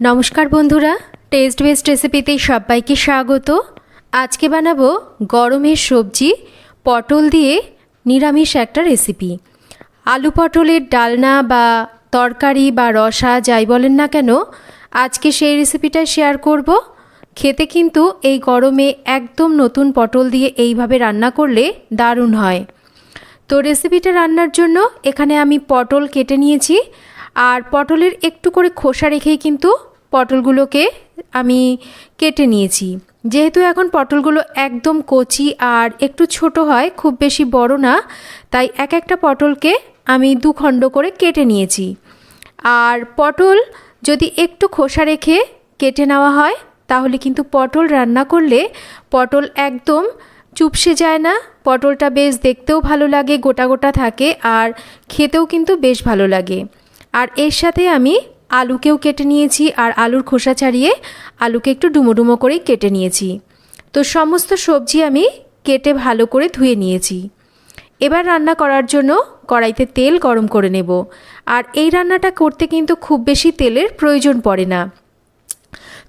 নমস্কার বন্ধুরা test best রেসিপিতে সবাইকে স্বাগত। আজকে বানাবো গরমের সবজি, পটল দিয়ে নিরামিষ একটা রেসিপি আলু পটলের ডালনা বা তরকারি বা রসা যাই বলেন না কেন, আজকে সেই রেসিপিটা শেয়ার করব। খেতে কিন্তু এই গরমে একদম নতুন পটল দিয়ে এইভাবে রান্না করলে দারুণ হয়। তো রেসিপিটা রান্নার জন্য এখানে আমি পটল কেটে নিয়েছি আর পটলের একটু করে খোসা রেখেই কিন্তু পটলগুলোকে আমি কেটে নিয়েছি। যেহেতু এখন পটলগুলো একদম কচি আর একটু ছোট হয়, খুব বেশি বড় না, তাই এক একটা পটলকে আমি দু খণ্ড করে কেটে নিয়েছি। আর পটল যদি একটু খোসা রেখে কেটে নেওয়া হয়, তাহলে কিন্তু পটল রান্না করলে পটল একদম চুপসে যায় না, পটলটা বেশ দেখতেও ভালো লাগে, গোটা গোটা থাকে, আর খেতেও কিন্তু বেশ ভালো লাগে। আর এর সাথে আমি আলুকেও কেটে নিয়েছি আর আলুর খোসা ছাড়িয়ে আলুকে একটু ডুমো ডুমো করেই কেটে নিয়েছি। তো সমস্ত সবজি আমি কেটে ভালো করে ধুয়ে নিয়েছি। এবার রান্না করার জন্য কড়াইতে তেল গরম করে নেব। আর এই রান্নাটা করতে কিন্তু খুব বেশি তেলের প্রয়োজন পড়ে না।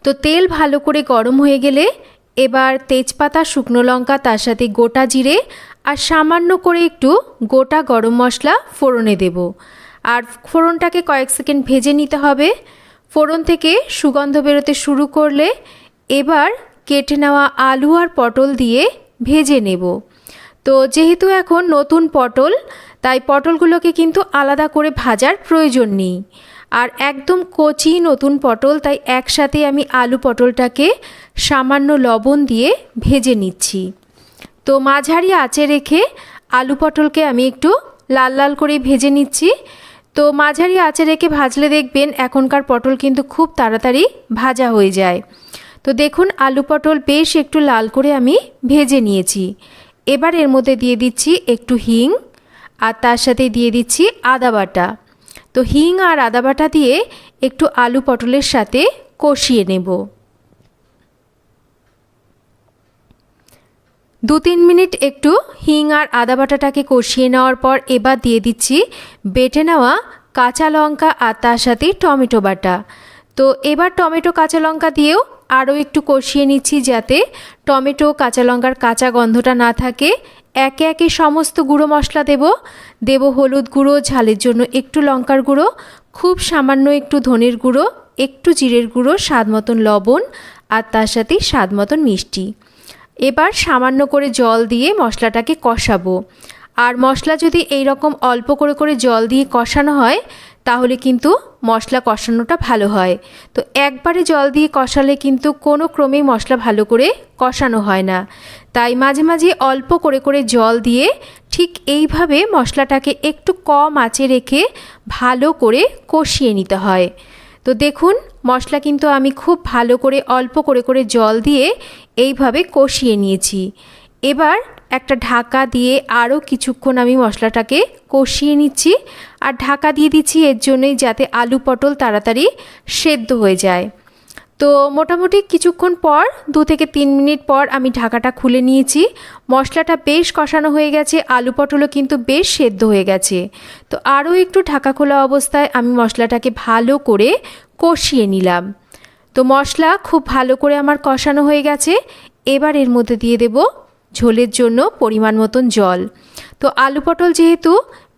তো তেল ভালো করে গরম হয়ে গেলে এবার তেজপাতা, শুকনো লঙ্কা, তার সাথে গোটা জিরে আর সামান্য করে একটু গোটা গরম মশলা ফোড়নে দেব। আর ফোড়নটাকে কয়েক সেকেন্ড ভেজে নিতে হবে। ফোড়ন থেকে সুগন্ধ বেরোতে শুরু করলে এবার কেটে নেওয়া আলু আর পটল দিয়ে ভেজে নেব। তো যেহেতু এখন নতুন পটল, তাই পটলগুলোকে কিন্তু আলাদা করে ভাজার প্রয়োজন নেই। আর একদম কচি নতুন পটল, তাই একসাথে আমি আলু পটলটাকে সামান্য লবণ দিয়ে ভেজে নিচ্ছি। তো মাঝারি আঁচে রেখে আলু পটলকে আমি একটু লাল লাল করে ভেজে নিচ্ছি। তো মাঝারি আঁচে রেখে ভাজলে দেখবেন এখনকার পটল কিন্তু খুব তাড়াতাড়ি ভাজা হয়ে যায়। তো দেখুন, আলু পটল বেশ একটু লাল করে আমি ভেজে নিয়েছি। এবার এর মধ্যে দিয়ে দিচ্ছি একটু হিং আর তার সাথে দিয়ে দিচ্ছি আদা বাটা। তো হিং আর আদা বাটা দিয়ে একটু আলু পটলের সাথে কষিয়ে নেব। দু তিন মিনিট একটু হিং আর আদা বাটাটাকে কষিয়ে নেওয়ার পর এবার দিয়ে দিচ্ছি বেটে নেওয়া কাঁচা লঙ্কা আর তার সাথে টমেটো বাটা। তো এবার টমেটো কাঁচা লঙ্কা দিয়েও আরও একটু কষিয়ে নিচ্ছি যাতে টমেটো কাঁচা লঙ্কার কাঁচা গন্ধটা না থাকে। একে একে সমস্ত গুঁড়ো মশলা দেব। দেব হলুদ গুঁড়ো, ঝালের জন্য একটু লঙ্কার গুঁড়ো, খুব সামান্য একটু ধনের গুঁড়ো, একটু জিরের গুঁড়ো, স্বাদ মতন লবণ আর তার সাথে স্বাদ মতন মিষ্টি। এবার সামান্য করে জল দিয়ে মশলাটাকে কষাবো। আর মশলা যদি এই রকম অল্প করে করে জল দিয়ে কষানো হয়, তাহলে কিন্তু মশলা কষানোটা ভালো হয়। তো একবারে জল দিয়ে কষালে কিন্তু কোনো ক্রমেই মশলা ভালো করে কষানো হয় না। তাই মাঝে মাঝে অল্প করে করে জল দিয়ে ঠিক এইভাবে মশলাটাকে একটু কম আঁচে রেখে ভালো করে কষিয়ে নিতে হয়। তো দেখুন, মশলা কিন্তু আমি খুব ভালো করে, অল্প করে করে জল দিয়ে এইভাবে কষিয়ে নিয়েছি। এবার একটা ঢাকা দিয়ে আরও কিছুক্ষণ আমি মশলাটাকে কষিয়ে নিচ্ছি। আর ঢাকা দিয়ে দিচ্ছি এর জন্যই যাতে আলু পটল তাড়াতাড়ি সেদ্ধ হয়ে যায়। তো মোটামুটি কিছুক্ষণ পর, দু থেকে তিন মিনিট পর আমি ঢাকাটা খুলে নিয়েছি। মশলাটা বেশ কষানো হয়ে গেছে, আলু পটলও কিন্তু বেশ সেদ্ধ হয়ে গেছে। তো আরও একটু ঢাকা খোলা অবস্থায় আমি মশলাটাকে ভালো করে কষিয়ে নিলাম। তো মশলা খুব ভালো করে আমার কষানো হয়ে গেছে। এবার এর মধ্যে দিয়ে দেব ঝোলের জন্য পরিমাণ মতন জল। তো আলু পটল যেহেতু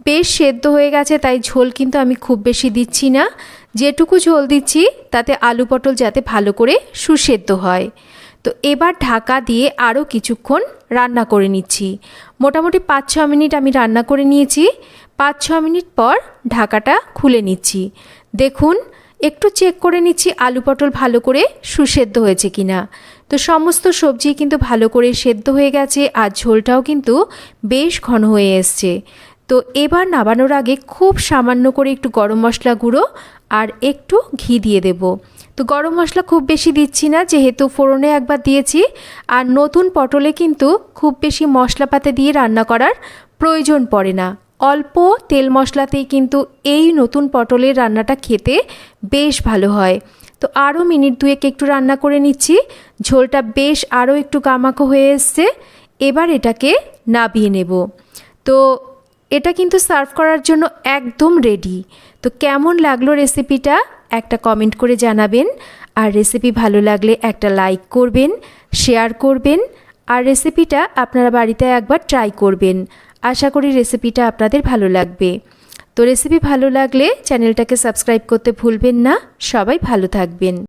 বেশ সেদ্ধ হয়ে গেছে, তাই ঝোল কিন্তু আমি খুব বেশি দিচ্ছি না। যেটুকু ঝোল দিচ্ছি, তাতে আলু পটল যাতে ভালো করে সুসেদ্ধ হয়। তো এবার ঢাকা দিয়ে আরও কিছুক্ষণ রান্না করে নিচ্ছি। মোটামুটি পাঁচ ছ মিনিট আমি রান্না করে নিয়েছি। পাঁচ ছ মিনিট পর ঢাকাটা খুলে নিচ্ছি। দেখুন, একটু চেক করে নিচ্ছি আলু পটল ভালো করে সুসেদ্ধ হয়েছে কিনা। তো সমস্ত সবজি কিন্তু ভালো করে সেদ্ধ হয়ে গেছে আর ঝোলটাও কিন্তু বেশ ঘন হয়ে এসছে। তো এবার নামানোর আগে খুব সামান্য করে একটু গরম মশলা গুঁড়ো আর একটু ঘি দিয়ে দেব। তো গরম মশলা খুব বেশি দিচ্ছি না, যেহেতু ফোড়নে একবার দিয়েছি আর নতুন পটলে কিন্তু খুব বেশি মশলাপাতে দিয়ে রান্না করার প্রয়োজন পড়ে না। অল্প তেল মশলাতেই কিন্তু এই নতুন পটলের রান্নাটা খেতে বেশ ভালো হয়। তো আরও মিনিট দুয়েক একটু রান্না করে নিচ্ছি, ঝোলটা বেশ আরও একটু গামাখো হয়ে এসছে, এবার এটাকে নাবিয়ে নেব। তো এটা কিন্তু সার্ভ করার জন্য একদম রেডি। তো কেমন লাগল রেসিপিটা? একটা কমেন্ট করে জানাবেন। আর রেসিপি ভালো লাগলে একটা লাইক করবেন, শেয়ার করবেন। আর রেসিপিটা আপনারা বাড়িতে একবার ট্রাই করবেন। আশা করি রেসিপিটা আপনাদের ভালো লাগবে। তো রেসিপি ভালো লাগলে চ্যানেলটাকে সাবস্ক্রাইব করতে ভুলবেন না। সবাই ভালো থাকবেন।